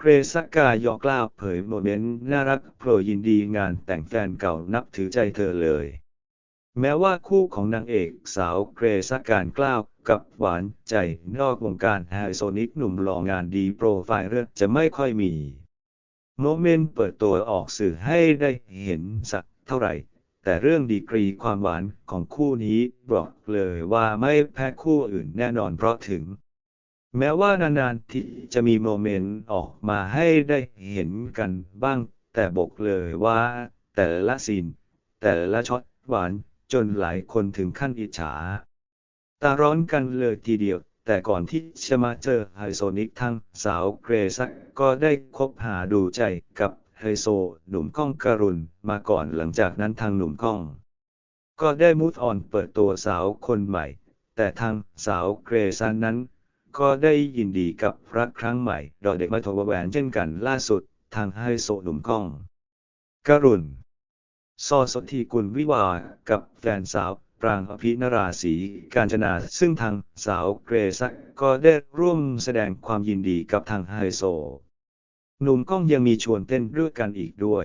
เกรซกายอกล่าวเผยโมเมนต์น่ารักโปรยยินดีงานแต่งแฟนเก่านับถือใจเธอเลย แม้ว่าคู่ของนางเอกสาวเกรซการกล้าวกับหวานใจนอกวงการไฮโซนิกหนุ่มหล่องานดีโปรไฟล์เรื่องจะไม่ค่อยมี โมเมนต์เปิดตัวออกสื่อให้ได้เห็นสักเท่าไหร่ แต่เรื่องดีกรีความหวานของคู่นี้บอกเลยว่าไม่แพ้คู่อื่นแน่นอนเพราะถึง แม้ว่านานๆที่จะมีโมเมนต์ออกมาให้ได้เห็นกันบ้าง แต่บอกเลยว่าแต่ละซีน แต่ละช็อตหวานจนหลายคนถึงขั้นอิจฉา ตาร้อนกันเลยทีเดียว แต่ก่อนที่จะมาเจอไฮโซนิกทั้งสาวเกรซักก็ได้คบหาดูใจกับไฮโซหนุ่มก้องการุณมาก่อนหลังจากนั้นทางหนุ่มก้อง ก็ได้มูดออนเปิดตัวสาวคนใหม่ แต่ทางสาวเกรซันนั้น ก็ได้ยินดีกับรักครั้งใหม่ ดอเด็กมาทรแหวนเช่นกันล่าสุด ทางไฮโซหนุ่มก้อง กรุณซอสทีกุลวิวา กับแฟนสาวปรางอภินราศีการจนา ซึ่งทางสาวเกรซักก็ได้ร่วมแสดงความยินดีกับทางไฮโซ หนุ่มก้องยังมีชวนเต้นด้วยกันอีกด้วย